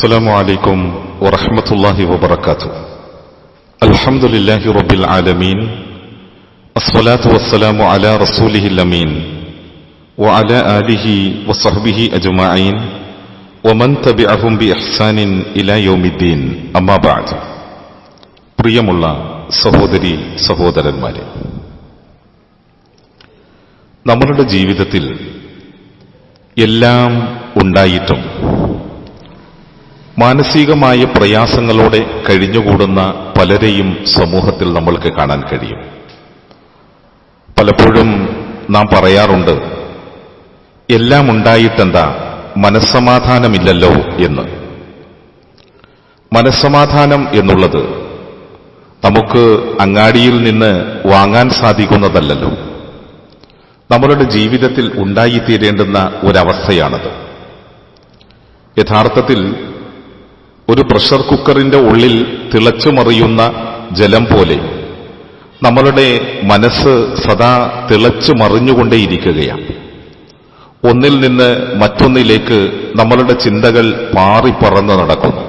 السلام عليكم ورحمة الله وبركاته الحمد لله رب العالمين الصلاة والسلام على رسوله الأمين وعلى آله وصحبه أجمعين ومن تبعهم بإحسان إلى يوم الدين أما بعد പ്രിയമുള്ള സഹോദരി സഹോദരന്മാരെ നമ്മളുടെ ജീവിതത്തിൽ എല്ലാം ഉണ്ടായിട്ടും മാനസികമായ പ്രയാസങ്ങളോടെ കഴിഞ്ഞുകൂടുന്ന പലരെയും സമൂഹത്തിൽ നമ്മൾക്ക് കാണാൻ കഴിയും. പലപ്പോഴും നാം പറയാറുണ്ട് എല്ലാം ഉണ്ടായിട്ടെന്താ? മനസ്സമാധാനമില്ലല്ലോ എന്ന്. മനസ്സമാധാനം എന്നുള്ളത് നമുക്ക് അങ്ങാടിയിൽ നിന്ന് വാങ്ങാൻ സാധിക്കുന്നതല്ലല്ലോ. നമ്മളുടെ ജീവിതത്തിൽ ഉണ്ടായിത്തീരേണ്ടുന്ന ഒരവസ്ഥയാണത്. യഥാർത്ഥത്തിൽ ഒരു പ്രഷർ കുക്കറിന്റെ ഉള്ളിൽ തിളച്ചു മറിയുന്ന ജലം പോലെ. നമ്മളുടെ മനസ്സ് സദാ തിളച്ചു മറിഞ്ഞുകൊണ്ടേയിരിക്കുകയാണ്. ഒന്നിൽ നിന്ന് മറ്റൊന്നിലേക്ക് നമ്മളുടെ ചിന്തകൾ പാറിപ്പറന്ന് നടക്കുന്നു.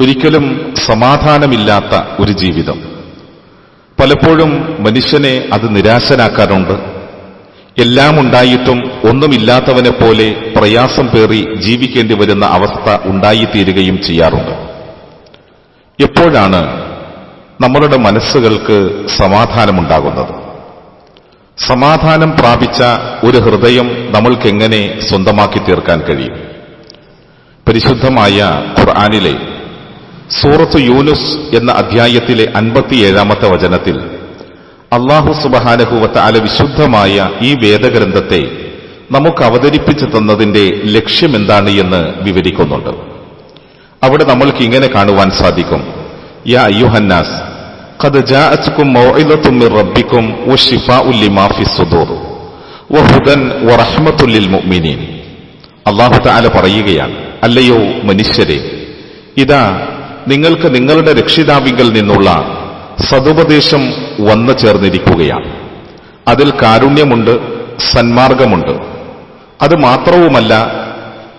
ഒരിക്കലും സമാധാനമില്ലാത്ത ഒരു ജീവിതം. പലപ്പോഴും മനുഷ്യനെ അത് നിരാശനാക്കാറുണ്ട്. എല്ലാം ഉണ്ടായിട്ടും ഒന്നുമില്ലാത്തവനെ പോലെ പ്രയാസം പേറി ജീവിക്കേണ്ടി വരുന്ന അവസ്ഥ ഉണ്ടായിത്തീരുകയും ചെയ്യാറുണ്ട്. എപ്പോഴാണ് നമ്മളുടെ മനസ്സുകൾക്ക് സമാധാനമുണ്ടാകുന്നത്? സമാധാനം പ്രാപിച്ച ഒരു ഹൃദയം നമ്മൾക്കെങ്ങനെ സ്വന്തമാക്കി തീർക്കാൻ കഴിയും? പരിശുദ്ധമായ ഖുർആാനിലെ സൂറത്ത് യൂനുസ് എന്ന അധ്യായത്തിലെ അൻപത്തിയേഴാമത്തെ വചനത്തിൽ അള്ളാഹു സുബഹാനഹുവത്ത് അല വിശുദ്ധമായ ഈ വേദഗ്രന്ഥത്തെ നമുക്ക് അവതരിപ്പിച്ചു തന്നതിന്റെ ലക്ഷ്യമെന്താണ് എന്ന് വിവരിക്കുന്നുണ്ട് അവിടെ നമ്മൾക്ക് ഇങ്ങനെ കാണുവാൻ സാധിക്കും യാ അയ്യുഹന്നാസ് قد جاءتكم موعظة من ربكم وشفاء لما في الصدور وهدى ورحمة للمؤمنين അള്ളാഹു താല പറയുകയാണ് അല്ലയോ മനുഷ്യരെ ഇതാ നിങ്ങൾക്ക് നിങ്ങളുടെ രക്ഷിതാവിങ്കിൽ നിന്നുള്ള സതുപദേശം വന്നു ചേർന്നിരിക്കുകയാണ് അതിൽ കാരുണ്യമുണ്ട് സന്മാർഗമുണ്ട് അത് മാത്രവുമല്ല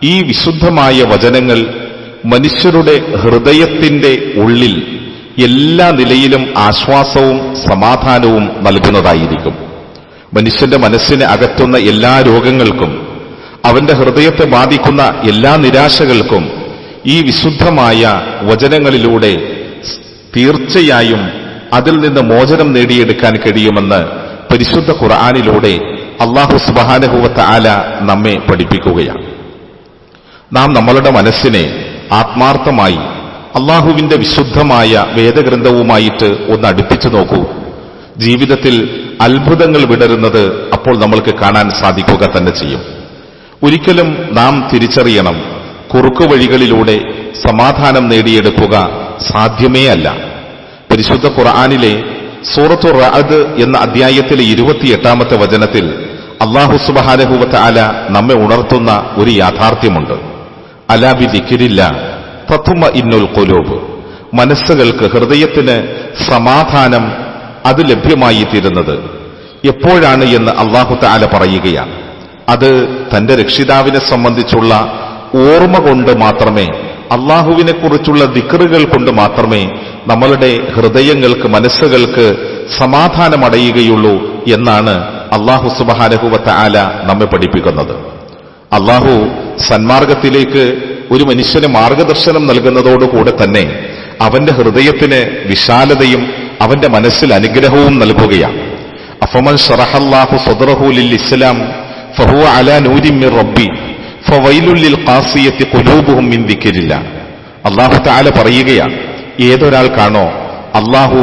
ഈ വിശുദ്ധമായ വചനങ്ങൾ മനുഷ്യരുടെ ഹൃദയത്തിന്റെ ഉള്ളിൽ എല്ലാ നിലയിലും ആശ്വാസവും സമാധാനവും നൽകുന്നതായിരിക്കും. മനുഷ്യന്റെ മനസ്സിനെ അകറ്റുന്ന എല്ലാ രോഗങ്ങൾക്കും അവന്റെ ഹൃദയത്തെ ബാധിക്കുന്ന എല്ലാ നിരാശകൾക്കും ഈ വിശുദ്ധമായ വചനങ്ങളിലൂടെ തീർച്ചയായും അതിൽ നിന്ന് മോചനം നേടിയെടുക്കാൻ കഴിയുമെന്ന് പരിശുദ്ധ ഖുർആാനിലൂടെ അള്ളാഹു സുബാനഹുവത്ത ആല നമ്മെ പഠിപ്പിക്കുകയാണ്. നാം നമ്മളുടെ മനസ്സിനെ ആത്മാർത്ഥമായി അള്ളാഹുവിന്റെ വിശുദ്ധമായ വേദഗ്രന്ഥവുമായിട്ട് ഒന്ന് അടുപ്പിച്ചു നോക്കൂ. ജീവിതത്തിൽ അത്ഭുതങ്ങൾ വിടരുന്നത് അപ്പോൾ നമ്മൾക്ക് കാണാൻ സാധിക്കുക തന്നെ ചെയ്യും. ഒരിക്കലും നാം തിരിച്ചറിയണം കുറുക്കു വഴികളിലൂടെ സമാധാനം നേടിയെടുക്കുക സാധ്യമേ അല്ല. പരിശുദ്ധ ഖുർആാനിലെ സൂറത്തു റഅദ് എന്ന അധ്യായത്തിലെ ഇരുപത്തിയെട്ടാമത്തെ വചനത്തിൽ അള്ളാഹു സുബഹാനഹൂവത്ത് അല നമ്മെ ഉണർത്തുന്ന ഒരു യാഥാർത്ഥ്യമുണ്ട്. അലാബി ദിക്കിരില്ല പ്രഥമ ഇന്നുൽ കൊലൂബ് മനസ്സുകൾക്ക് ഹൃദയത്തിന് സമാധാനം അത് ലഭ്യമായി തീരുന്നത്. എപ്പോഴാണ് എന്ന് അള്ളാഹു താല പറയുകയാണ്. അത് തന്റെ രക്ഷിതാവിനെ സംബന്ധിച്ചുള്ള ഓർമ്മ കൊണ്ട് മാത്രമേ അള്ളാഹുവിനെ കുറിച്ചുള്ള ദിക്കറുകൾ കൊണ്ട് മാത്രമേ നമ്മളുടെ ഹൃദയങ്ങൾക്ക് മനസ്സുകൾക്ക് സമാധാനമടയുകയുള്ളൂ എന്നാണ് അള്ളാഹു സുബഹാനഹുവത്ത ആല നമ്മെ പഠിപ്പിക്കുന്നത്. അള്ളാഹു സന്മാർഗത്തിലേക്ക് ഒരു മനുഷ്യന് മാർഗദർശനം നൽകുന്നതോടുകൂടെ തന്നെ അവന്റെ ഹൃദയത്തിന് വിശാലതയും അവന്റെ മനസ്സിൽ അനുഗ്രഹവും നൽകുകയാണ്. അഫമൻ ഷറഹല്ലാഹു സദറഹുലിൽ ഇസ്ലാം ഫഹുവ അല റബ്ബി മിൻ അള്ളാഹു താല പറയുകയാണ് ഏതൊരാൾക്കാണോ അള്ളാഹു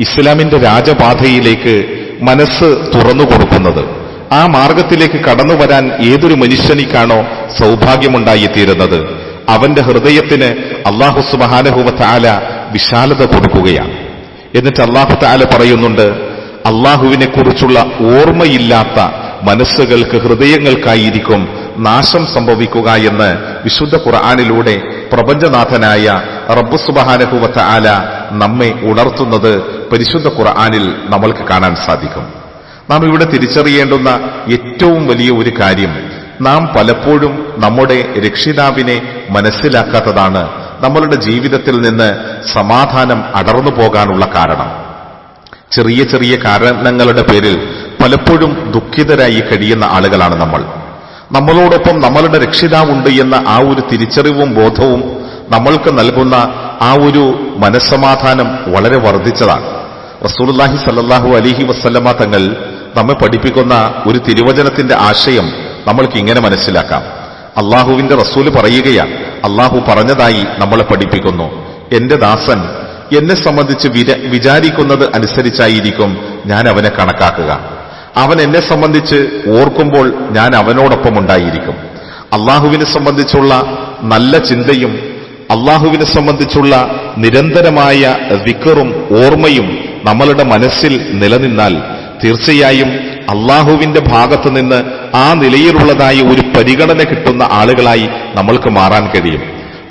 ഇസ്ലാമിന്റെ രാജപാതയിലേക്ക് മനസ്സ് തുറന്നു കൊടുക്കുന്നത്. ആ മാർഗത്തിലേക്ക് കടന്നു വരാൻ ഏതൊരു മനുഷ്യനിക്കാണോ സൗഭാഗ്യമുണ്ടായിത്തീരുന്നത്. അവന്റെ ഹൃദയത്തിന് അള്ളാഹു സുബാനഹുവ വിശാലത കൊടുക്കുകയാണ്. എന്നിട്ട് അള്ളാഹു താല പറയുന്നുണ്ട് അള്ളാഹുവിനെ കുറിച്ചുള്ള ഓർമ്മയില്ലാത്ത മനസ്സുകൾക്ക് ഹൃദയങ്ങൾക്കായിരിക്കും നാശം സംഭവിക്കുക എന്ന് വിശുദ്ധ ഖുർആാനിലൂടെ പ്രപഞ്ചനാഥനായ റബ്ബുസുബഹാനഹുവത്ത ആല നമ്മെ ഉണർത്തുന്നത് പരിശുദ്ധ ഖുർആാനിൽ നമ്മൾക്ക് കാണാൻ സാധിക്കും. നാം ഇവിടെ തിരിച്ചറിയേണ്ടുന്ന ഏറ്റവും വലിയ ഒരു കാര്യം നാം പലപ്പോഴും നമ്മുടെ രക്ഷിതാവിനെ മനസ്സിലാക്കാത്തതാണ് നമ്മളുടെ ജീവിതത്തിൽ നിന്ന് സമാധാനം അടർന്നു പോകാനുള്ള കാരണം. ചെറിയ ചെറിയ കാരണങ്ങളുടെ പേരിൽ പലപ്പോഴും ദുഃഖിതരായി കഴിയുന്ന ആളുകളാണ് നമ്മൾ. നമ്മളോടൊപ്പം നമ്മളുടെ രക്ഷിതാവുണ്ട് എന്ന ആ ഒരു തിരിച്ചറിവും ബോധവും നമ്മൾക്ക് നൽകുന്ന ആ ഒരു മനസ്സമാധാനം വളരെ വർദ്ധിച്ചതാണ്. റസൂലുള്ളാഹി സല്ലാഹു അലിഹി വസ്ല്ലമ്മ തങ്ങൾ നമ്മെ പഠിപ്പിക്കുന്ന ഒരു തിരുവചനത്തിന്റെ ആശയം നമ്മൾക്ക് ഇങ്ങനെ മനസ്സിലാക്കാം. അള്ളാഹുവിന്റെ റസൂൽ പറയുകയാണ് അള്ളാഹു പറഞ്ഞതായി നമ്മളെ പഠിപ്പിക്കുന്നു. എന്റെ ദാസൻ എന്നെ സംബന്ധിച്ച് വിചാരിക്കുന്നത് അനുസരിച്ചായിരിക്കും ഞാൻ അവനെ കണക്കാക്കുക. അവൻ എന്നെ സംബന്ധിച്ച് ഓർക്കുമ്പോൾ ഞാൻ അവനോടൊപ്പം ഉണ്ടായിരിക്കും. അള്ളാഹുവിനെ സംബന്ധിച്ചുള്ള നല്ല ചിന്തയും അള്ളാഹുവിനെ സംബന്ധിച്ചുള്ള നിരന്തരമായ വിക്കറും ഓർമ്മയും നമ്മളുടെ മനസ്സിൽ നിലനിന്നാൽ തീർച്ചയായും അള്ളാഹുവിന്റെ ഭാഗത്തു നിന്ന് ആ നിലയിലുള്ളതായ ഒരു പരിഗണന കിട്ടുന്ന ആളുകളായി നമ്മൾക്ക് മാറാൻ കഴിയും.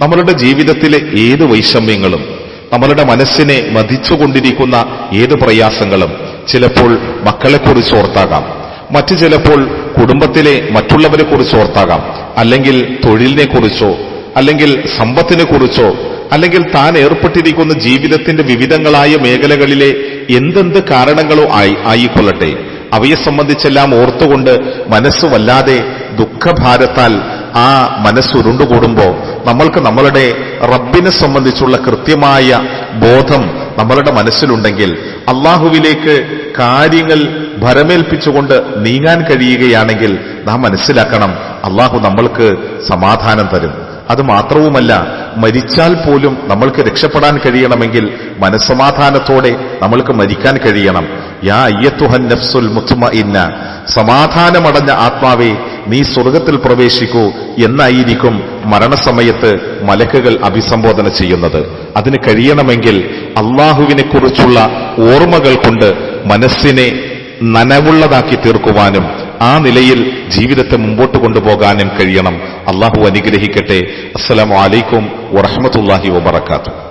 നമ്മളുടെ ജീവിതത്തിലെ ഏത് വൈഷമ്യങ്ങളും നമ്മളുടെ മനസ്സിനെ മതിച്ചുകൊണ്ടിരിക്കുന്ന ഏത് പ്രയാസങ്ങളും ചിലപ്പോൾ മക്കളെക്കുറിച്ച് ഓർത്താകാം. മറ്റു ചിലപ്പോൾ കുടുംബത്തിലെ മറ്റുള്ളവരെ കുറിച്ച് ഓർത്താകാം. അല്ലെങ്കിൽ തൊഴിലിനെ കുറിച്ചോ അല്ലെങ്കിൽ സമ്പത്തിനെ കുറിച്ചോ അല്ലെങ്കിൽ താൻ ഏർപ്പെട്ടിരിക്കുന്ന ജീവിതത്തിന്റെ വിവിധങ്ങളായ മേഖലകളിലെ എന്തെന്ത് കാരണങ്ങളോ ആയി ആയിക്കൊള്ളട്ടെ. അവയെ സംബന്ധിച്ചെല്ലാം ഓർത്തുകൊണ്ട് മനസ്സ് വല്ലാതെ ദുഃഖഭാരത്താൽ ആ മനസ്സ് ഉരുണ്ടുകൂടുമ്പോ നമ്മൾക്ക് നമ്മളുടെ റബ്ബിനെ സംബന്ധിച്ചുള്ള കൃത്യമായ ബോധം നമ്മളുടെ മനസ്സിലുണ്ടെങ്കിൽ അള്ളാഹുവിലേക്ക് കാര്യങ്ങൾ ഭരമേൽപ്പിച്ചുകൊണ്ട് നീങ്ങാൻ കഴിയുകയാണെങ്കിൽ നാം മനസ്സിലാക്കണം അള്ളാഹു നമ്മൾക്ക് സമാധാനം തരും. അത് മാത്രവുമല്ല മരിച്ചാൽ പോലും നമ്മൾക്ക് രക്ഷപ്പെടാൻ കഴിയണമെങ്കിൽ മനസ്സമാധാനത്തോടെ നമ്മൾക്ക് മരിക്കാൻ കഴിയണം. യാ അയ്യത്തുഹൻ നഫ്സുൽ മുത്തുമ ഇന്ന സമാധാനമടഞ്ഞ ആത്മാവേ നീ സ്വർഗത്തിൽ പ്രവേശിക്കൂ എന്നായിരിക്കും മരണസമയത്ത് മലക്കുകൾ അഭിസംബോധന ചെയ്യുന്നത്. അതിന് കഴിയണമെങ്കിൽ അള്ളാഹുവിനെ കുറിച്ചുള്ള ഓർമ്മകൾ കൊണ്ട് മനസ്സിനെ നനവുള്ളതാക്കി തീർക്കുവാനും ആ നിലയിൽ ജീവിതത്തെ മുമ്പോട്ട് കൊണ്ടുപോകാനും കഴിയണം. അള്ളാഹു അനുഗ്രഹിക്കട്ടെ. അസ്സലാമു അലൈക്കും വറഹമത്തല്ലാഹി വബർക്കാത്തു